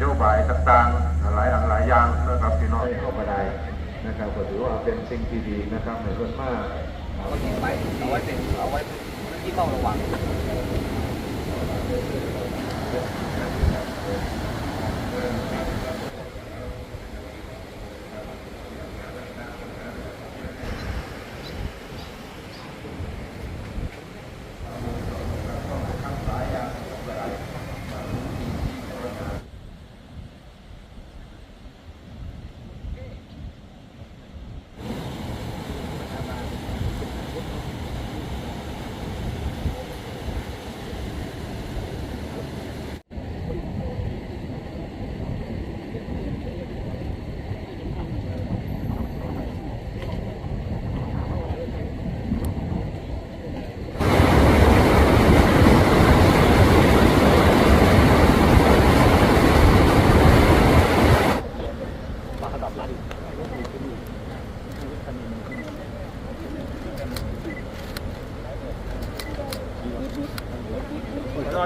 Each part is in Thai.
โยบายต่างๆ หลายอังหลายอย่างนะครับพี่น้องเข้ามาได้นะครับก็ถือว่าเป็นสิ่งที่ดีนะครับในส่วนมากเอาไว้ติดไว้เอาไว้เป็นเอาไว้ที่ต้องระวัง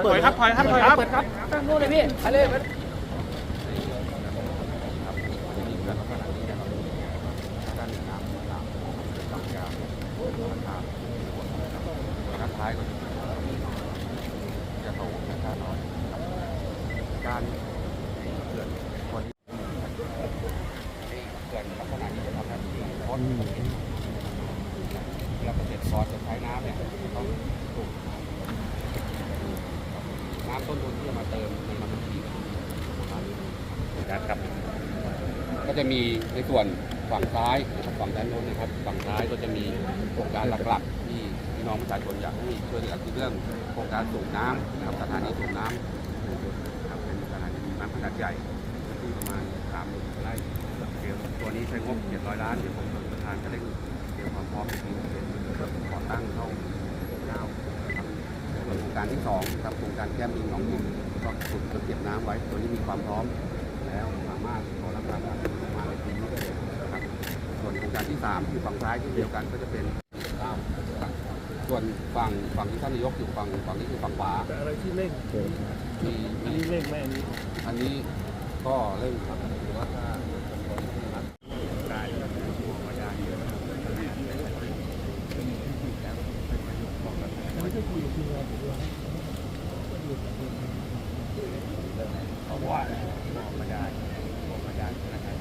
ถอยครับถอยครับถอยครับ เปิดครับตั้งนู่นเลย พี่ไปเลยไปด้านท้ายก็จะโตช้ารเกิดคนเกิดลักษณะนี้จะทำหน้าที่เพราะเราเกษตรกรจะใช้น้ำเนี่ยต้องถูกน้ำต้นทุนที่จะมาเติมในมั นะครับ ก็จะมีในส่วนฝั่งซ้ายนะครับฝั่งด้านโน้นนะครับ ฝั่งซ้ายก็จะมีโครงการหลักๆ ที่พี่น้องประชาชนอยากให้ช่วยเหลือคือเรื่องโครงการสูบน้ำนะครับสถานีสูบน้ำครับเป็นสถานีน้ำขนาดใหญ่ที่ประมาณ3ามหมื่นไร่เดี๋ยวตัวนี้ใช้งบ700ล้านเดี๋ยวผมประธานจะเร่งเตรียมความพร้อมในปีนี้เป็นก่อตั้งเข้าดาวนะครับส่วนโครงการที่สองครับโครงการแก้มลิงหนองบุญก็สูบเก็บน้ำไว้ ตัวนี้มีความพร้อม แล้วสามารถขอรับการมาในปีนี้ได้เลยนะครับส่วนโครงการที่ 3 คือฝั่งซ้ายที่เดียวกันก็จะเป็นเก้าส่วนฝั่งฝั่งที่ท่านนายกอยู่ฝั่งฝั่งนี้คือฝั่งขวาแต่อะไรที่เร่งมีอันมีนี้เร่งไหมอันนี้อันนี้ก็เร่งครับหรือว่าถ้าคนที่รักได้ก็จะมาได้เยอะนะครับ เอาว่า บอกมาได้บอกมาได้นะครับ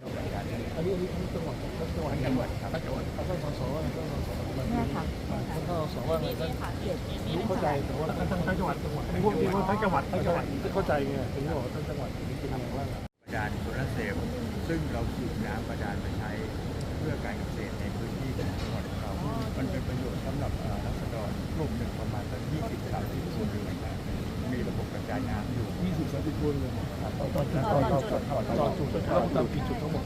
ต้องการได้ อันนี้อันนี้จังหวัดจังหวัดจังหวัดครับจังหวัดท่านสสว่าท่านสสเนี่ยค่ะท่านสสว่าไงท่านรู้เข้า ทั้งทั้งจังหวัดจังหวัดในพวกที่ว่าทั้งจังหวัดทั้งจังหวัดเข้าใจไงถึงบอกว่าทั้งจังหวัดนี่เป็นยังไงบ้างบาดาลโซลาร์เซลล์ซึ่งเราสูบน้ำบาดาลมาใช้เพื่อการเกษตรในพื้นที่ของจังหวัดของเรา มันเป็นประโยชน์สำหรับรัษฎรกลุ่มหนึ่งประมาณสัก20 30ครัวเรือนมีระบบกระจายน้ำอยู่ยี่สิบสามสิบคนเลยตอนตอนตอนตอนตอนตอนตอนจุดตอนตอนกี่จุดทั้งหมด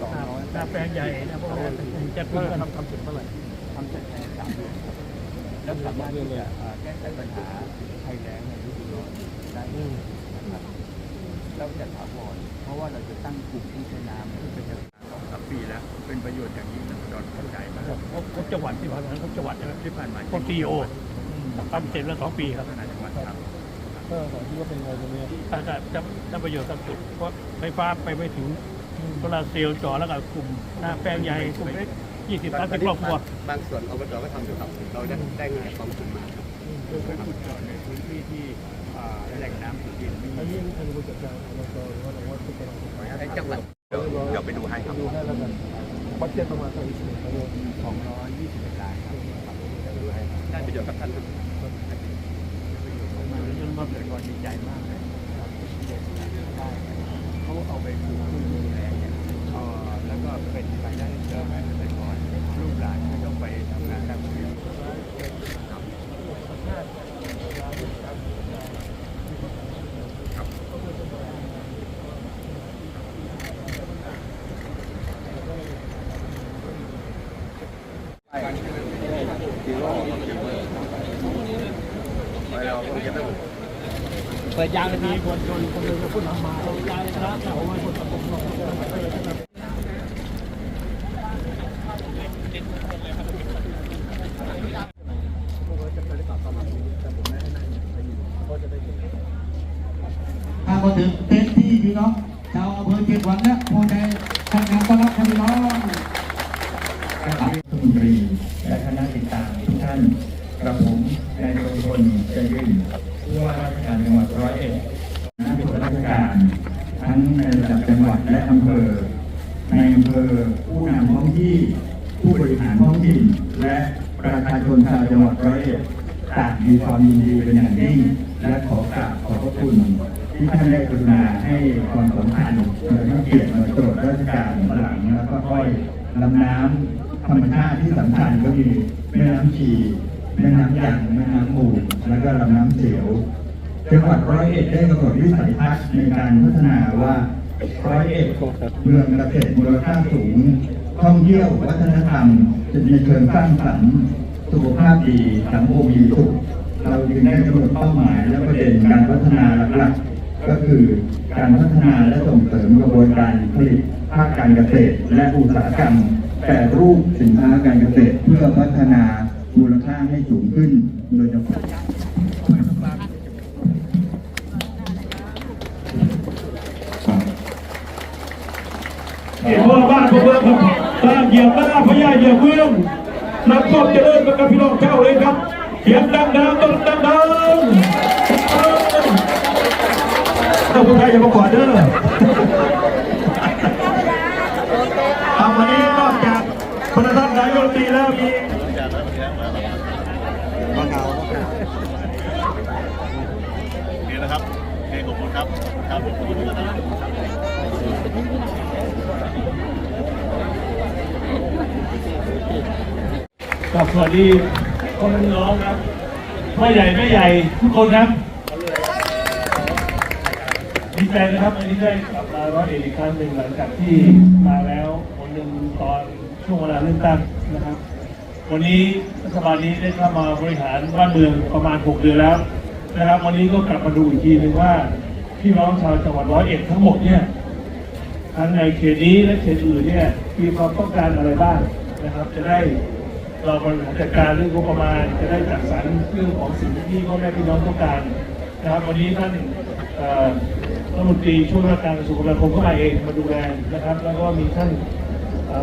สองร้อยแปลงใหญ่นะพวกนั้นจะเมื่พึ่องกันทำทำเสร็จเมื่อไหร่ทำเสร็จในสามเดือนครับ แล้วสามารถที่จะเอ่อแก้ไขปัญหาภัยแล้งในฤดูร้อนได้นะครับเราจะถาวรเพราะว่าเราจะตั้งกลุ่มที่ใช้น้ำเพื่อเป็นสองสามปีแล้ว เป็นประโยชน์อย่างยิ่งรัษฎรเข้าใจมากครบจังหวัดที่ผ่านมาครบจังหวัดใช่ไหมที่ผ่านมาครบซีโอทำเสร็จแล้วสองปีครับพัฒนาจังหวัดครับก็สอนที่ว่าเป็นไงตรงนี้ถ้าจะจะจะประโยชน์กับจุดเพราะไฟฟ้าไปไม่ถึงโซลาร์เซลล์จ่อแล้วก็กลุ่มหน้าแปลงใหญ่กลุ่มเล็ก ยี่สิบสามสิบครอบครัวบางส่วนอบจก็ทำอยู่ครับเราได้ได้เงินจากกองทุนมาครับเป็นจุดเจอดในพื้นที่ที่แหล่งน้ำสุดินไม่อันมีนี้อันนี้ผู้จัดการอบตหรือว่าหรือว่าผู้กำกับให้จังหวัดเดี๋ยวไปดูให้ครับดูให้แล้วกันบัตเจ็ตประมาณเท่าไหร่สิบเอ็ดล้าน221ล้านครับเดี๋ยวไปดูให้ครับได้ประโยชน์กับท่านครับจนมาเกิดความดีใจมากเลยเขาเอาไปปลูกพืชดูแลเนี่ยแล้วก็เป็นรายได้เสริมให้เกษตรกร ลูกหลานไม่ต้องไปทำงานตามชีวิตเปิดยางมีคนชนคนหนึ่งก็พูดทำมาเราย้ายคณะแต่ผมว่าคนตะกงเราพวกเราจะไปได้ตอบตามมาแต่ผมไม่ให้นั่งไปอยู่เพราะจะได้เห็น ครับ มา ถึงเต็นที่พี่น้องชาวอำเภอเชียงขวัญและพอใจทำงานต้อนรับพี่น้องรัฐมนตรีและคณะติดตามทุกท่านกระผมนายโสพลใจยื่นผู้ว่าราชการจังหวัดร้อยเอ็ดคณะส่วนราชการ ทั้งในระดับจังหวัดและอำเภอ ในอำเภอผู้นำท้องที่ ผู้บริหารท้องถิ่น และประชาชนชาวจังหวัดร้อยเอ็ดต่างมีความยินดีเป็นอย่างยิ่งและขอกราบขอบพระคุณ ที่ท่านได้กรุณาให้ความสำคัญและให้เกียรติมาตรวจราชการหลังแล้วก็ค่อยลำน้ำธรรมชาติที่สำคัญก็มีแม่น้ำชีแม่น้ำยางแม่น้ำมูลแล้วก็ลำน้ำเสียวจังหวัดร้อยเอ็ดได้กำหนดวิสัยทัศน์ในการพัฒนาว่าร้อยเอ็ดเมืองเกษตรมูลค่าสูง ท่องเที่ยววัฒนธรรมจะในเชิงสร้างสรรค์สุขภาพดีสังคมมีสุขเราจึงได้กำหนดเป้าหมายและประเด็นการพัฒนาหลักๆ ก็คือการพัฒนาและส่งเสริมกระบวนการผลิตภาคการเกษตร และอุตสาหกรรมแปรรูปสินค้าการเกษตร เพื่อพัฒนามูลค่าให้สูงขึ้นโดยเฉพาะเห็นว่าบ้านพวกเมืองครับตามเหยียบหน้าพญาเหยียบเมืองนักความเจริญกับพี่น้องเจ้าเลยครับเสียงดังๆต้องดังๆ ถ้าผู้ไทยอย่ามาขวาเด้อเอาวันนี้นอกจากประธานนายกรัฐมนตรีแล้วมีนี่นะครับโอเคขอบคุณครับครับขอบคุณครับครับสวัสดีคนน้องครับไม่ใหญ่ไม่ใหญ่ทุกคนครับดี ใจนะครับวันนี้ได้กลับมาร้อยเอ็ดอีกครั้งหนึ่งหลังจากที่มาแล้วคนหนึ่งตอนช่วงเวลาเลือกตั้งนะครับ วันนี้รัฐบาลนี้ได้เข้ามาบริหารบ้านเมืองประมาณ 6 เดือนแล้วนะครับ วันนี้ก็กลับมาดูอีกทีหนึ่งว่าพี่น้องชาวจังหวัดร้อยเอ็ดทั้งหมดเนี่ยทั้งในเขตนี้และเขตอื่นเนี่ยมีความต้องการอะไรบ้างนะครับ จะได้เราบริหารจัดการเรื่องงบประมาณ จะได้จัดสรรเรื่องของสิ่งที่พ่อแม่พี่น้องต้องการนะครับ วันนี้ท่าน รัฐมนตรีช่วยว่าการกระทรวงคมนาคมก็มาเองมาดูแลนะครับ แล้วก็มีท่าน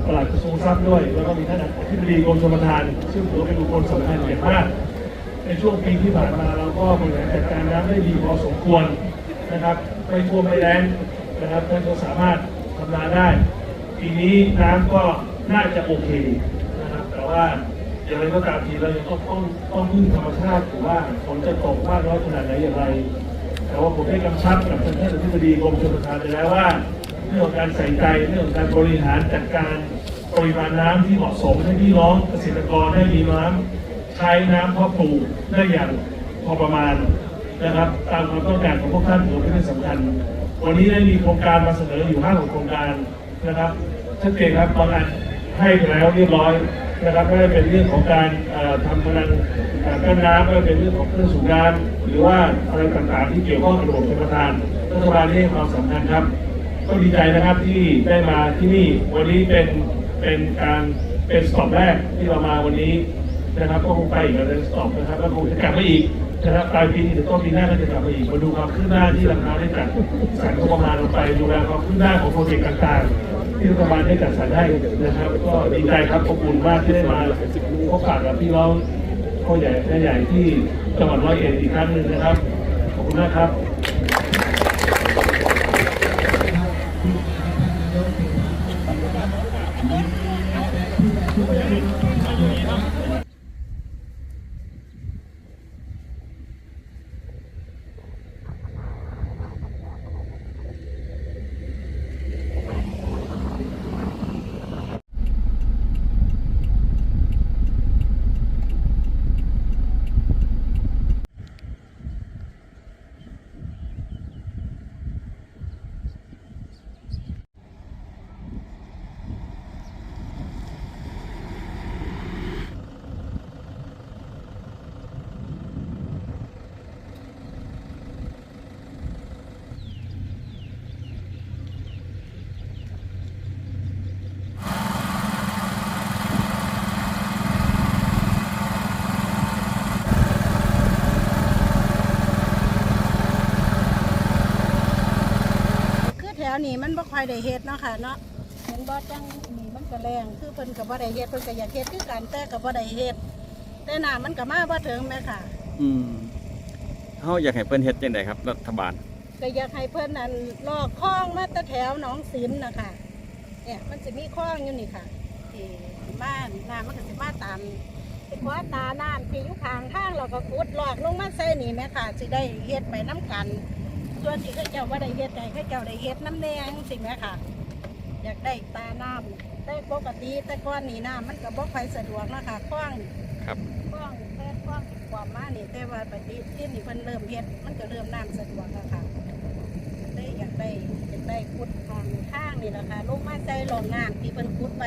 ปลัดกระทรวงทรัพย์ด้วย แล้วก็มีท่านอธิบดีกรมชลประทาน ซึ่งถือว่าเป็นบุคคลสำคัญอย่างมาก ในช่วงปีที่ผ่านมาเราก็บริหารจัดการน้ำได้ดีพอสมควรนะครับไม่ท่วมไม่แรงนะครับท่านก็สามารถทำนาได้ ปีนี้น้ำก็น่าจะโอเคนะครับ แต่ว่าอย่างไรก็ตามทีเรายังต้องต้องต้องพึ่งธรรมชาติถือว่าฝนจะตกมากน้อยขนาดไหนอย่างไร แต่ว่าผมได้กำชับกับท่านอธิบดีกรมชลประทานไปแล้วว่า เรื่องของการใส่ใจเรื่องของการบริหารจัดการปริมาณน้ำที่เหมาะสมให้พี่น้องเกษตรกรได้มีน้ำใช้น้ำเพาะปลูกได้อย่างพอประมาณนะครับ ตามความต้องการของพวกท่านถือว่าเป็นเรื่องสำคัญ วันนี้ได้มีโครงการมาเสนออยู่ห้าหกโครงการนะครับชัดเจนครับบางอันให้ไปแล้วเรียบร้อยนะครับไม่ว่าเป็นเรื่องของการทำพลัง เอ่อกั้นน้ำไม่ว่าเป็นเรื่องของเครื่องสูบน้ำหรือว่าอะไรต่างๆที่เกี่ยวข้องกับระบบชลประทานรัฐบาลให้ความสำคัญครับ ก็ดีใจนะครับที่ได้มาที่นี่วันนี้เป็นเป็นการเป็นสต็อปแรกที่เรามาวันนี้นะครับก็คงไปอีกแล้วสต็อปนะครับแล้วคงจะกลับมาอีกนะครับปลายปีนี้หรือต้นปีหน้าก็จะกลับมาอีกมาดูความคืบหน้าที่รัฐบาลได้จัดสรรงบประมาณลงไปดูแลความคืบหน้าของโปรเจกต์ต่างๆ ที่รัฐบาลได้จัดสรรให้นะครับ ก็ดีใจครับขอบคุณมากที่ได้มาพบปะกับพี่น้อง พ่อใหญ่แม่ใหญ่ที่จังหวัดร้อยเอ็ดอีกครั้งหนึ่งนะครับ ขอบคุณมากครับ อยได้เฮ็ดเนาะค่ะเนาะเห็นบ่จังนี่มันก็แรงคือเพิ่นก็บ่ได้เฮ็ดเพิ่นก็อยากเฮ็ดคือกันแต่ก็บ่ได้เฮ็ดแต่น้ามันก็มาบ่ถึงแม่ค่ะ อืมเฮาอยากให้เพิ่นเฮ็ดจังไดครับ รัฐบาล ก็อยากให้เพิ่นนั่นลอกคลองมาแต่แถวหนองสินนะคะเนี่ยมันจะมีคลองอยู่นี่ค่ะที่บ้านน้ำมันก็สิมาตามเป็นว่าตาน้ำที่อยู่ข้างทางเราก็ขุดลอกลงมาใส่นี่แม่ค่ะสิได้เฮ็ดไปน้ำกัน ส่วนที่เขาเจ้าว่าได้เฮ็ดใดเขาเจ้าได้เฮ็ดน้ำแดงสิแม่ค่ะ อยากได้ตาน้ำแต่ปกติแต่ก้อนนี่น้ำมันก็บ่ค่อยสะดวกนะคะคลองครับคลองแค่คลองความมานี่แต่ว่าปฏิทินนี่เพิ่นเริ่มเฮ็ดมันก็เริ่มน้ำสะดวกแล้วค่ะได้อยากได้อยากได้ขุดทางข้างนี่แหละค่ะลงมาใจหลองน้ำที่เพิ่นขุดไป